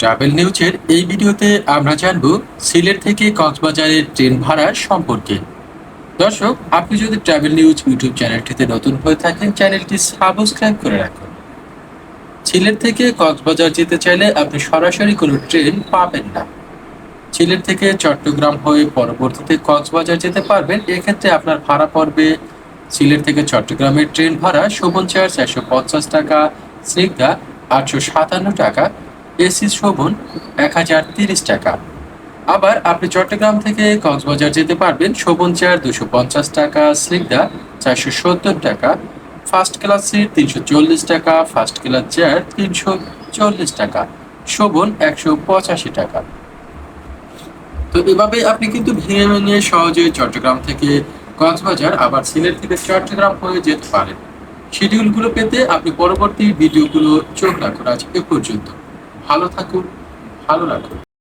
Travel নিউজের এই ভিডিওতে আমরা জানব সিলেট থেকে কক্সবাজারের ট্রেন ভাড়া সম্পর্কে। দর্শক, আপনি যদি ট্রাভেল নিউজ ইউটিউব চ্যানেলটিতে নতুন হয়ে থাকেন, চ্যানেলটি সাবস্ক্রাইব করে রাখুন। সিলেট থেকে কক্সবাজার যেতে চাইলে আপনি সরাসরি কোনো ট্রেন পাবেন না। সিলেট থেকে চট্টগ্রাম হয়ে পরবর্তীতে কক্সবাজার যেতে পারবেন। এক্ষেত্রে আপনার ভাড়া পড়বে সিলেট থেকে চট্টগ্রামের ট্রেন ভাড়া শোভন চার্জ একশো পঞ্চাশ টাকা স্নিগ্ধা আটশো সাতান্ন টাকা এসি শোভন এক হাজার তিরিশ টাকা। আবার আপনি চট্টগ্রাম থেকে কক্সবাজার যেতে পারবেন শোভন চেয়ার দুশো পঞ্চাশ টাকা, স্নিগ্ধা চারশো সত্তর টাকা, ফার্স্ট ক্লাস সিট তিনশো চল্লিশ টাকা, ফার্স্ট ক্লাস চেয়ার তিনশো চল্লিশ টাকা, শোভন একশো পঁচাশি টাকা। তো এভাবে আপনি কিন্তু ভেঙে ভেঙে সহজে চট্টগ্রাম থেকে কক্সবাজার, আবার সিলেট থেকে চট্টগ্রাম হয়ে যেতে পারেন। শিডিউলগুলো পেতে আপনি পরবর্তী ভিডিওগুলো চোখ রাখুন আজ এ পর্যন্ত। ভালো থাকুন ভালো রাখুন।